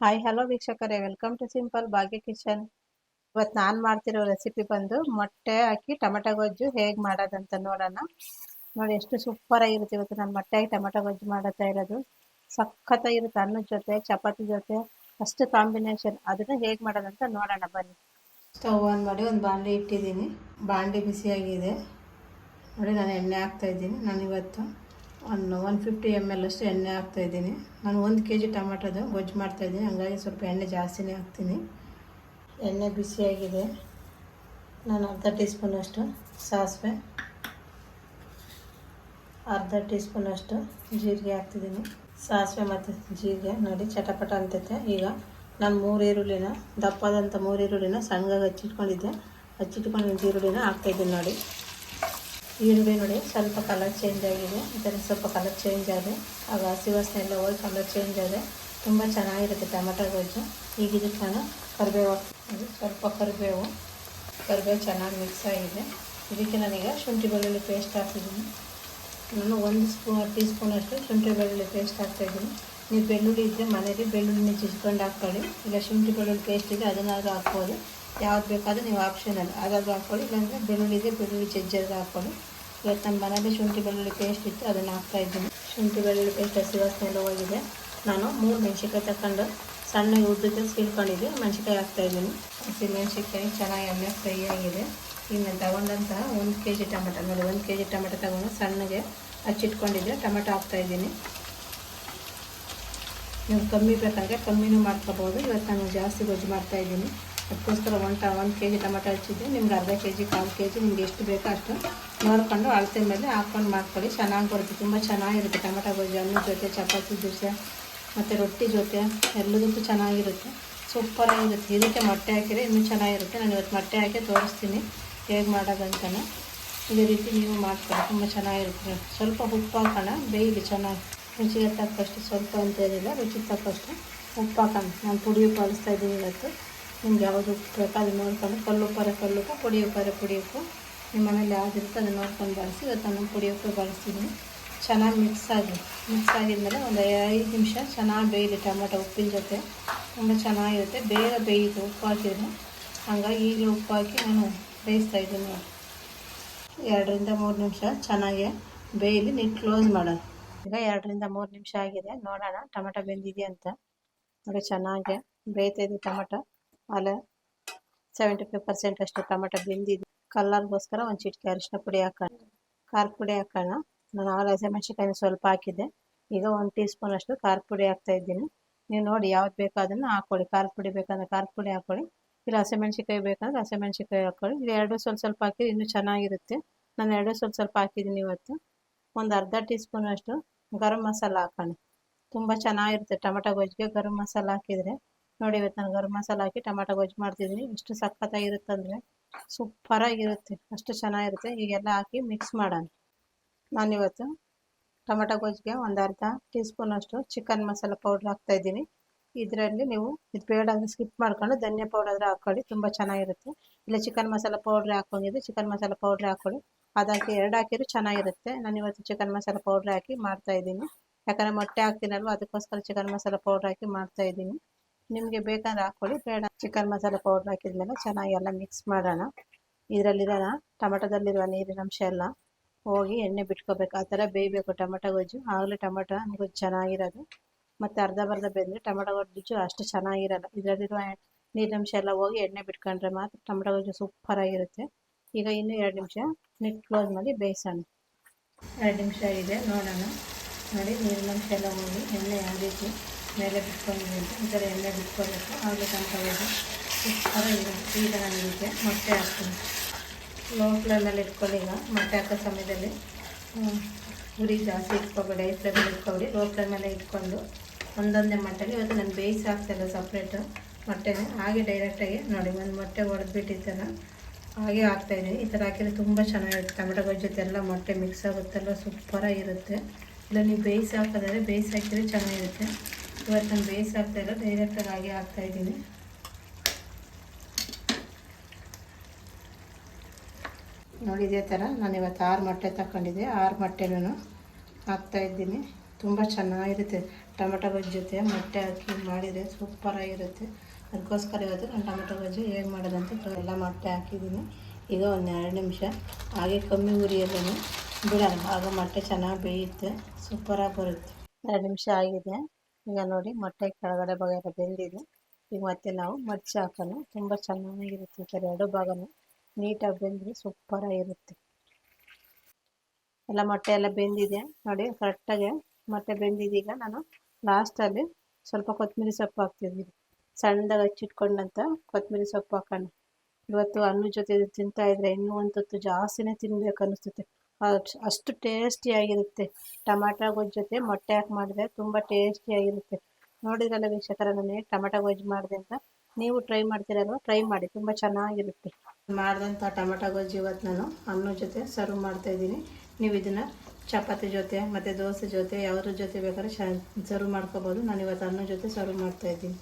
Hi hello ವೀಕ್ಷಕರೇ. Welcome to simple Bhagya kitchen ಇವತ್ತು ನಾನು ಮಾಡ್ತಿರೋ ರೆಸಿಪಿ ಬಂದು ಮೊಟ್ಟೆ ಹಾಕಿ ಟೊಮೆಟೊ ಗೊಜ್ಜು ಹೇಗೆ ಮಾಡೋದಂತ ನೋಡೋಣ. ನೋಡಿ ಎಷ್ಟು ಸೂಪರ್ ಆಗಿರುತ್ತೆ ಇವತ್ತು ನಾನು ಮೊಟ್ಟೆ ಹಾಕಿ ಟೊಮೆಟೊ ಗೊಜ್ಜು ಮಾಡುತ್ತಾ ಇರೋದು. ಸಖತ್ತಾಗಿರುತ್ತೆ ಅನ್ನದ ಜೊತೆ, ಚಪಾತಿ ಜೊತೆ ಅಷ್ಟು ಕಾಂಬಿನೇಷನ್ ಅದನ್ನು ಹೇಗೆ ಮಾಡೋದಂತ ನೋಡೋಣ, ಬನ್ನಿ. ಸ್ಟವ್ ಆನ್ ಮಾಡಿ ಒಂದು ಬಾಂಡೆ ಇಟ್ಟಿದ್ದೀನಿ. ಬಾಂಡೆ ಬಿಸಿಯಾಗಿದೆ. ನೋಡಿ, ನಾನು ಎಣ್ಣೆ ಹಾಕ್ತಾ ಇದ್ದೀನಿ. ನಾನು ಇವತ್ತು ಒಂದು ಒನ್ ಫಿಫ್ಟಿ ಎಂ ಎಲ್ ಅಷ್ಟು ಎಣ್ಣೆ ಹಾಕ್ತಾಯಿದ್ದೀನಿ ನಾನು ಒಂದು ಕೆ ಜಿ ಟೊಮೆಟೊದು ಗೊಜ್ಜು ಮಾಡ್ತಾಯಿದ್ದೀನಿ ಹಂಗಾಗಿ ಸ್ವಲ್ಪ ಎಣ್ಣೆ ಜಾಸ್ತಿನೇ ಹಾಕ್ತೀನಿ. ಎಣ್ಣೆ ಬಿಸಿಯಾಗಿದೆ. ನಾನು ಅರ್ಧ ಟೀ ಸ್ಪೂನಷ್ಟು ಸಾಸಿವೆ, ಅರ್ಧ ಟೀ ಸ್ಪೂನಷ್ಟು ಜೀರಿಗೆ ಹಾಕ್ತಿದ್ದೀನಿ. ಸಾಸಿವೆ ಮತ್ತು ಜೀರಿಗೆ ನೋಡಿ, ಚಟಪಟ ಅಂತೈತೆ ಈಗ ನಾನು ಮೂರು ಈರುಳ್ಳಿನ ದಪ್ಪದಂಥ ಮೂರು ಈರುಳ್ಳಿನ ಸಣ್ಣಗಾಗಿ ಹಚ್ಚಿಟ್ಕೊಂಡಿದ್ದೆ. ಹಚ್ಚಿಟ್ಕೊಂಡು ಈರುಳ್ಳಿನ ಹಾಕ್ತಾಯಿದ್ದೀನಿ ನೋಡಿ. ಈರುಳ್ಳಿ ನೋಡಿ ಸ್ವಲ್ಪ ಕಲರ್ ಚೇಂಜ್ ಆಗಿದೆ. ಇದರಲ್ಲಿ ಸ್ವಲ್ಪ ಕಲರ್ ಚೇಂಜ್ ಆದರೆ ಆಗ ಹಸಿ ವಾಸನೆ ಎಲ್ಲ ಹೋಗಿ ಕಲರ್ ಚೇಂಜ್ ಆದರೆ ತುಂಬ ಚೆನ್ನಾಗಿರುತ್ತೆ ಟೊಮೆಟೊ ಗೊಜ್ಜು. ಈಗ ಇದಕ್ಕೆ ನಾನು ಕರಿಬೇವು ಹಾಕ್ತೀನಿ. ಸ್ವಲ್ಪ ಕರಿಬೇವು. ಕರಿಬೇವು ಚೆನ್ನಾಗಿ ಮಿಕ್ಸ್ ಆಗಿದೆ. ಇದಕ್ಕೆ ನಾನೀಗ ಶುಂಠಿ ಬೆಳ್ಳುಳ್ಳಿ ಪೇಸ್ಟ್ ಹಾಕಿದ್ದೀನಿ ನಾನು ಒಂದು ಸ್ಪೂನ್ ಟೀ ಸ್ಪೂನಷ್ಟು ಶುಂಠಿ ಬೆಳ್ಳುಳ್ಳಿ ಪೇಸ್ಟ್ ಹಾಕ್ತಾಯಿದ್ದೀನಿ ನೀವು ಬೆಳ್ಳುಳ್ಳಿ ಇದ್ದರೆ ಮನೇಲಿ ಬೆಳ್ಳುಳ್ಳಿ ಚಿಚ್ಕೊಂಡು ಹಾಕ್ಕೊಳ್ಳಿ. ಇಲ್ಲ ಶುಂಠಿ ಬೆಳ್ಳುಳ್ಳಿ ಪೇಸ್ಟ್ ಇದೆ ಅದನ್ನಾದರೂ ಹಾಕ್ಬೋದು. ಯಾವ್ದು ಬೇಕಾದರೂ ನೀವು ಆಪ್ಷನಲ್ ಅದಾದರೂ ಹಾಕ್ಕೊಳ್ಳಿ, ಇಲ್ಲಾಂದರೆ ಬೆಳ್ಳುಳ್ಳಿಗೆ ಬೆಳ್ಳುಳ್ಳಿ ಜಜ್ಜಾದ್ರೂ ಹಾಕ್ಕೊಳ್ಳಿ. ಇವತ್ತು ನಮ್ಮ ಮನೇಲಿ ಶುಂಠಿ ಬೆಳ್ಳುಳ್ಳಿ ಪೇಸ್ಟ್ ಇತ್ತು, ಅದನ್ನು ಹಾಕ್ತಾ ಇದ್ದೀನಿ. ಶುಂಠಿ ಬೆಳ್ಳುಳ್ಳಿ ಪೇಸ್ಟ್ ಹಸಿ ವಾಸನೆ ಎಲ್ಲ ಹೋಗಿದೆ. ನಾನು ಮೂರು ಮೆಣಸಿನ್ಕಾಯಿ ತಗೊಂಡು ಸಣ್ಣ ಉದ್ದಕ್ಕೆ ಸೀಳ್ಕೊಂಡಿದ್ದೆ, ಮೆಣಸಿನ್ಕಾಯಿ ಹಾಕ್ತಾಯಿದ್ದೀನಿ ಹಸಿ ಮೆಣಸಿನ್ಕಾಯಿ ಚೆನ್ನಾಗಿ ಎಣ್ಣೆ ಫ್ರೈ ಆಗಿದೆ. ಈಗ ನಾನು ತಗೊಂಡಂತಹ ಒಂದು ಕೆ ಜಿ ಟೊಮೆಟೊ ನೋಡಿ ಒಂದು ಕೆ ಜಿ ಟೊಮೆಟೊ ತಗೊಂಡು ಸಣ್ಣಗೆ ಹಚ್ಚಿಟ್ಕೊಂಡಿದ್ದೆ. ಟೊಮೆಟೊ ಹಾಕ್ತಾಯಿದ್ದೀನಿ ನೀವು ಕಮ್ಮಿ ಬೇಕಂದರೆ ಕಮ್ಮಿನೂ ಮಾಡ್ಕೋಬೋದು. ಇವತ್ತು ನಾನು ಜಾಸ್ತಿ ಗೊಜ್ಜು ಮಾಡ್ತಾಯಿದ್ದೀನಿ ಅದಕ್ಕೋಸ್ಕರ ಒನ್ ಟ ಒನ್ ಕೆ ಜಿ ಟೊಮೆಟೊ ಹಚ್ಚಿದ್ದೆ. ನಿಮ್ಗೆ ಅರ್ಧ ಕೆ ಜಿ ಕಾಲು ಕೆ ಜಿ ನಿಮ್ಗೆ ಎಷ್ಟು ಬೇಕೋ ಅಷ್ಟು ನೋಡಿಕೊಂಡು ಅಳತೆ ಮೇಲೆ ಹಾಕ್ಕೊಂಡು ಮಾಡ್ಕೊಳ್ಳಿ. ಚೆನ್ನಾಗಿ ಬರುತ್ತೆ, ತುಂಬ ಚೆನ್ನಾಗಿರುತ್ತೆ ಟೊಮೆಟೊ ಗೊಜ್ಜು ಅನ್ನದ ಜೊತೆ, ಚಪಾತಿ ದೋಸೆ ಮತ್ತು ರೊಟ್ಟಿ ಜೊತೆ, ಎಲ್ಲದಕ್ಕೂ ಚೆನ್ನಾಗಿರುತ್ತೆ. ಸೂಪರಾಗಿರುತ್ತೆ ಇದಕ್ಕೆ ಮೊಟ್ಟೆ ಹಾಕಿದರೆ ಇನ್ನೂ ಚೆನ್ನಾಗಿರುತ್ತೆ. ನಾನು ಇವತ್ತು ಮೊಟ್ಟೆ ಹಾಕಿ ತೋರಿಸ್ತೀನಿ ಹೇಗೆ ಮಾಡೋದಂತಲೂ ಇದೇ ರೀತಿ ನೀವು ಮಾಡ್ಕೊಳ್ಳಿ, ತುಂಬ ಚೆನ್ನಾಗಿರುತ್ತೆ. ಸ್ವಲ್ಪ ಉಪ್ಪು ಹಾಕೋಣ. ಬೇಯಲಿ ಚೆನ್ನಾಗಿ ರುಚಿಗೆ ತಕ್ಕಷ್ಟು, ಸ್ವಲ್ಪ ಅಂತ ಏನಿಲ್ಲ, ರುಚಿಗೆ ತಕ್ಕಷ್ಟು ಉಪ್ಪು ಹಾಕೋಣ. ನಾನು ಪುಡಿ ಬಳಸ್ತಾ ಇದ್ದೀನಿ ಇವತ್ತು. ನಿಮ್ಗೆ ಯಾವುದು ಬೇಕೋ ಅದನ್ನು ನೋಡ್ಕೊಂಡು ಕಲ್ಲು ಉಪ್ಪರೆ ಕಲ್ಲು ಉಪ್ಪು ಪುಡಿ ಉಪ್ಪರೆ ಪುಡಿ ಉಪ್ಪು ನಿಮ್ಮ ಮನೇಲಿ ಯಾವುದಿರುತ್ತೆ ಅದನ್ನು ನೋಡ್ಕೊಂಡು ಬಳಸಿ, ಇವತ್ತು ನಾನು ಬಳಸ್ತಿದ್ದೀನಿ ಚೆನ್ನಾಗಿ ಮಿಕ್ಸ್ ಆಗಿ ಮಿಕ್ಸ್ ಆಗಿದ್ಮೇಲೆ ಒಂದು ಐದು ನಿಮಿಷ ಚೆನ್ನಾಗಿ ಬೇಯಲಿ ಟೊಮೆಟೊ ಉಪ್ಪಿನ ಜೊತೆ. ತುಂಬ ಚೆನ್ನಾಗಿರುತ್ತೆ, ಬೇಗ ಬೇಯಿತು ಉಪ್ಪು ಹಾಕಿದ್ರೆ. ಹಂಗಾಗಿ ಈಗ ಉಪ್ಪು ಹಾಕಿ ನಾನು ಬೇಯಿಸ್ತಾ ಇದ್ದೀನಿ ಎರಡರಿಂದ ಮೂರು ನಿಮಿಷ ಚೆನ್ನಾಗಿ ಬೇಯಲಿ ನೀವು ಕ್ಲೋಸ್ ಮಾಡೋಣ. ಈಗ ಎರಡರಿಂದ ಮೂರು ನಿಮಿಷ ಆಗಿದೆ, ನೋಡೋಣ ಟೊಮೆಟೊ ಬೆಂದಿದೆ ಅಂತ. ನೋಡಿ ಚೆನ್ನಾಗಿ ಇದೆ ಟೊಮೆಟೊ. ಅಲ್ಲೇ ಸೆವೆಂಟಿ ಫೈವ್ ಪರ್ಸೆಂಟ್ ಅಷ್ಟು ಟೊಮೆಟೊ ಬೆಂದಿದೆ. ಕಲ್ಲರ್ಗೋಸ್ಕರ ಒಂದು ಚಿಟಿಕೆ ಅರಿಶಿನ ಪುಡಿ ಹಾಕೋಣ. ಖಾರ ಪುಡಿ ಹಾಕೋಣ. ನಾನು ಆವಾಗಲೇ ಹಸಿಮೆಣ್ಸಿಕಾಯಿನ ಸ್ವಲ್ಪ ಹಾಕಿದ್ದೆ. ಈಗ ಒಂದು ಟೀ ಸ್ಪೂನ್ ಅಷ್ಟು ಖಾರ ಪುಡಿ ಹಾಕ್ತಾ ಇದ್ದೀನಿ. ನೀವು ನೋಡಿ ಯಾವ್ದು ಬೇಕೋ ಅದನ್ನು ಹಾಕ್ಕೊಳ್ಳಿ ಖಾರ ಪುಡಿ ಬೇಕಂದ್ರೆ ಖಾರ ಪುಡಿ ಹಾಕ್ಕೊಳ್ಳಿ ಇಲ್ಲ ಹಸಿಮೆಣ್ಸಿಕಾಯಿ ಬೇಕಂದ್ರೆ ಹಸಿಮೆಣ್ಸಿಕಾಯಿ ಹಾಕ್ಕೊಳ್ಳಿ ಇಲ್ಲಿ ಎರಡು ಸ್ವಲ್ಪ ಸ್ವಲ್ಪ ಹಾಕಿದ್ರೆ ಇನ್ನೂ ಚೆನ್ನಾಗಿರುತ್ತೆ. ನಾನು ಎರಡು ಸ್ವಲ್ಪ ಸ್ವಲ್ಪ ಹಾಕಿದ್ದೀನಿ ಇವತ್ತು. ಒಂದು ಅರ್ಧ ಟೀ ಸ್ಪೂನ್ ಅಷ್ಟು ಗರಂ ಮಸಾಲ ಹಾಕೋಣ. ತುಂಬ ಚೆನ್ನಾಗಿರುತ್ತೆ ಟೊಮೆಟೊ ಗೊಜ್ಜಿಗೆ ಗರಂ ಮಸಾಲ ಹಾಕಿದರೆ. ನೋಡಿ ಇವತ್ತು ನಾನು ಗರಂ ಮಸಾಲ ಹಾಕಿ ಟೊಮೆಟೊ ಗೊಜ್ಜು ಮಾಡ್ತಿದ್ದೀನಿ ಎಷ್ಟು ಸಖತ್ತಾಗಿರುತ್ತೆ ಅಂದರೆ ಸೂಪರಾಗಿರುತ್ತೆ. ಅಷ್ಟು ಚೆನ್ನಾಗಿರುತ್ತೆ. ಈಗೆಲ್ಲ ಹಾಕಿ ಮಿಕ್ಸ್ ಮಾಡೋಣ. ನಾನಿವತ್ತು ಟೊಮೆಟೊ ಗೊಜ್ಜಿಗೆ ಒಂದು ಅರ್ಧ ಟೀ ಸ್ಪೂನಷ್ಟು ಚಿಕನ್ ಮಸಾಲ ಪೌಡ್ರ್ ಹಾಕ್ತಾಯಿದ್ದೀನಿ ಇದರಲ್ಲಿ ನೀವು ಇದು ಬೇಡ ಅಂದರೆ ಸ್ಕಿಪ್ ಮಾಡ್ಕೊಂಡು ಧನಿಯಾ ಪೌಡರ್ ಹಾಕ್ಕೊಳ್ಳಿ ತುಂಬ ಚೆನ್ನಾಗಿರುತ್ತೆ. ಇಲ್ಲ ಚಿಕನ್ ಮಸಾಲ ಪೌಡ್ರ್ ಹಾಕೊಂಡಿದ್ದು ಚಿಕನ್ ಮಸಾಲ ಪೌಡ್ರ್ ಹಾಕ್ಕೊಳ್ಳಿ ಅದಾಕಿ ಎರಡು ಹಾಕಿದ್ರು ಚೆನ್ನಾಗಿರುತ್ತೆ. ನಾನು ಇವತ್ತು ಚಿಕನ್ ಮಸಾಲ ಪೌಡ್ರ್ ಹಾಕಿ ಮಾಡ್ತಾಯಿದ್ದೀನಿ ಯಾಕಂದರೆ ಮೊಟ್ಟೆ ಹಾಕ್ತೀನಲ್ವ, ಅದಕ್ಕೋಸ್ಕರ ಚಿಕನ್ ಮಸಾಲ ಪೌಡ್ರ್ ಹಾಕಿ ಮಾಡ್ತಾಯಿದ್ದೀನಿ ನಿಮಗೆ ಬೇಕಂದ್ರೆ ಹಾಕ್ಕೊಳ್ಳಿ. ಬೇಡ ಚಿಕನ್ ಮಸಾಲೆ ಪೌಡ್ರ್ ಹಾಕಿದ್ಮೇಲೆ ಚೆನ್ನಾಗಿ ಎಲ್ಲ ಮಿಕ್ಸ್ ಮಾಡೋಣ. ಇದರಲ್ಲಿರೋಣ ಟೊಮೆಟೊದಲ್ಲಿರುವ ನೀರಿನ ಅಂಶ ಎಲ್ಲ ಹೋಗಿ ಎಣ್ಣೆ ಬಿಟ್ಕೋಬೇಕು. ಆ ಥರ ಬೇಯಬೇಕು ಟೊಮೆಟೊ ಗೊಜ್ಜು. ಆಗಲೇ ಟೊಮೆಟೊ ಗೊಜ್ಜು ಚೆನ್ನಾಗಿರೋದು. ಮತ್ತು ಅರ್ಧ ಬರ್ಧ ಬೆಂದರೆ ಟೊಮೆಟೊ ಗೊಜ್ಜು ಅಷ್ಟು ಚೆನ್ನಾಗಿರಲ್ಲ. ಇದರಲ್ಲಿರುವ ನೀರಿನಂಶ ಎಲ್ಲ ಹೋಗಿ ಎಣ್ಣೆ ಬಿಟ್ಕೊಂಡ್ರೆ ಮಾತ್ರ ಟೊಮೆಟೊ ಗೊಜ್ಜು ಸೂಪರಾಗಿರುತ್ತೆ ಈಗ ಇನ್ನೂ ಎರಡು ನಿಮಿಷ ನೆಟ್ ಕ್ಲೋಸ್ ಮಾಡಿ ಬೇಯಿಸೋಣ. ಎರಡು ನಿಮಿಷ ಇದೆ. ನೋಡೋಣ. ನೋಡಿ ನೀರಿನಂಶ ಎಲ್ಲ ಹೋಗಿ ಎಣ್ಣೆ ಯಾವ ರೀತಿ ಮೇಲೆ ಬಿಟ್ಕೊಂಡಿದ್ದೀನಿ. ಈ ಥರ ಎಣ್ಣೆ ಬಿಟ್ಕೊಬೇಕು ಆಗಲೇ ತನಕ ಥರ ಇರುತ್ತೆ ಈಗ ನಾನು ಮೊಟ್ಟೆ ಹಾಕ್ತೀನಿ. ಲೋ ಫ್ಲೇಮಲ್ಲಿ ಇಟ್ಕೊಳ್ಳಿ ಈಗ. ಮೊಟ್ಟೆ ಹಾಕೋ ಸಮಯದಲ್ಲಿ ಉರಿ ಜಾಸ್ತಿ ಇಟ್ಕೊಬೇಡಿ ಐ ಫ್ಲೇಮಲ್ಲಿ ಇಟ್ಕೊಬೇಡಿ. ಲೋ ಫ್ಲೇಮಲ್ಲೇ ಇಟ್ಕೊಂಡು ಒಂದೊಂದೇ ಮೊಟ್ಟೆಲಿ ಇವತ್ತು ನಾನು ಬೇಯಿಸಿ ಹಾಕ್ತಾಯಿಲ್ಲ ಸಪ್ರೇಟು ಮೊಟ್ಟೆನೇ. ಹಾಗೆ ಡೈರೆಕ್ಟಾಗಿ ನೋಡಿ, ಒಂದು ಮೊಟ್ಟೆ ಹೊಡೆದ್ಬಿಟ್ಟಿತ್ತಲ್ಲ ಹಾಗೆ ಹಾಕ್ತಾಯಿದ್ದೀನಿ ಈ ಥರ ಹಾಕಿದ್ರೆ ತುಂಬ ಚೆನ್ನಾಗಿರುತ್ತೆ. ಟೊಮೆಟೊ ಜೊತೆ ಎಲ್ಲ ಮೊಟ್ಟೆ ಮಿಕ್ಸ್ ಆಗುತ್ತಲ್ಲ, ಸೂಪರಾಗಿರುತ್ತೆ. ಇಲ್ಲ ನೀವು ಬೇಯಿಸಿ ಹಾಕೋದಾದ್ರೆ ಬೇಯಿಸಿ ಹಾಕಿದ್ರೆ ಚೆನ್ನಾಗಿರುತ್ತೆ. ಇವತ್ತು ನಾನು ಬೇಯಿಸಿ ಹಾಕ್ತಾಯಿಲ್ಲ ಡೈರೆಕ್ಟಾಗಿ ಹಾಗೆ ಹಾಕ್ತಾಯಿದ್ದೀನಿ ನೋಡಿ, ಇದೇ ಥರ ನಾನು ಇವತ್ತು ಆರು ಮೊಟ್ಟೆ ತಗೊಂಡಿದ್ದೆ ಆರು ಮೊಟ್ಟೆನೂ ಹಾಕ್ತಾಯಿದ್ದೀನಿ ತುಂಬ ಚೆನ್ನಾಗಿರುತ್ತೆ. ಟೊಮೆಟೊ ಗೊಜ್ಜು ಜೊತೆ ಮೊಟ್ಟೆ ಹಾಕಿ ಮಾಡಿದರೆ ಸೂಪರಾಗಿರುತ್ತೆ. ಅದಕ್ಕೋಸ್ಕರ ಇವತ್ತು ನಾನು ಟೊಮೆಟೊ ಗೊಜ್ಜು ಹೇಗೆ ಮಾಡೋದಂತ ಎಲ್ಲ ಮೊಟ್ಟೆ ಹಾಕಿದ್ದೀನಿ. ಈಗ ಒಂದು ಎರಡು ನಿಮಿಷ. ಹಾಗೆ ಕಮ್ಮಿ ಉರಿಯಲ್ಲೇ ಬಿಡೋಣ ಆಗ ಮೊಟ್ಟೆ ಚೆನ್ನಾಗಿ ಬೇಯುತ್ತೆ. ಸೂಪರಾಗಿ ಬರುತ್ತೆ. ಎರಡು ನಿಮಿಷ ಆಗಿದೆ. ಈಗ ನೋಡಿ ಮೊಟ್ಟೆ ಕೆಳಗಡೆ ಭಾಗ ಎಲ್ಲ ಬೆಂದಿದೆ. ಈಗ ಮತ್ತೆ ನಾವು ಮಡ್ಚಿ ಹಾಕೋಣ. ತುಂಬ ಚೆನ್ನಾಗಿರುತ್ತೆ ಸರ್ ಎರಡು ಭಾಗನೂ. ನೀಟಾಗಿ ಬೆಂದರೆ ಸೂಪರಾಗಿರುತ್ತೆ ಎಲ್ಲ ಮೊಟ್ಟೆ ಎಲ್ಲ ಬೆಂದಿದೆ. ನೋಡಿ ಕರೆಕ್ಟಾಗಿ ಮೊಟ್ಟೆ ಬೆಂದಿದೀಗ ನಾನು ಲಾಸ್ಟಲ್ಲಿ ಸ್ವಲ್ಪ ಕೊತ್ತಂಬರಿ ಸೊಪ್ಪು ಹಾಕ್ತಿದ್ದೀನಿ. ಸಣ್ಣದಾಗಿ ಹಚ್ಚಿಟ್ಕೊಂಡಂತ ಕೊತ್ತಂಬರಿ ಸೊಪ್ಪು ಹಾಕೋಣ. ಇವತ್ತು ಅನ್ನ ಜೊತೆ ತಿಂತಾಯಿದ್ರೆ ಇನ್ನೂ ಒಂದು ಜಾಸ್ತಿನೇ ತಿನ್ಬೇಕು ಅನಿಸುತ್ತೆ ಅಷ್ಟ್- ಟೇಸ್ಟಿಯಾಗಿರುತ್ತೆ ಟಮಾಟ ಗೊಜ್ಜು ಜೊತೆ ಮೊಟ್ಟೆ ಹಾಕಿ ಮಾಡಿದ್ರೆ ತುಂಬ ಟೇಸ್ಟಿಯಾಗಿರುತ್ತೆ ನೋಡಿದ್ರಲ್ಲ ವೀಕ್ಷಕರ ನನಗೆ ಟೊಮೆಟೊ ಗೊಜ್ಜು ಮಾಡಿದೆ ಅಂತ? ನೀವು ಟ್ರೈ ಮಾಡ್ತೀರಲ್ವ ಟ್ರೈ ಮಾಡಿ, ತುಂಬ ಚೆನ್ನಾಗಿರುತ್ತೆ. ಮಾಡಿದಂಥ ಟೊಮೆಟೊ ಗೊಜ್ಜು ಇವತ್ತು ನಾನು ಅನ್ನ ಜೊತೆ ಸರ್ವ್ ಮಾಡ್ತಾ ಇದ್ದೀನಿ. ನೀವು ಇದನ್ನು ಚಪಾತಿ ಜೊತೆ, ಮತ್ತು ದೋಸೆ ಜೊತೆ, ಯಾವ್ದ್ರ ಜೊತೆ ಬೇಕಾದ್ರೆ ಸರ್ವ್ ಮಾಡ್ಕೋಬೋದು. ನಾನು ಇವತ್ತು ಅನ್ನ ಜೊತೆ ಸರ್ವ್ ಮಾಡ್ತಾ ಇದ್ದೀನಿ.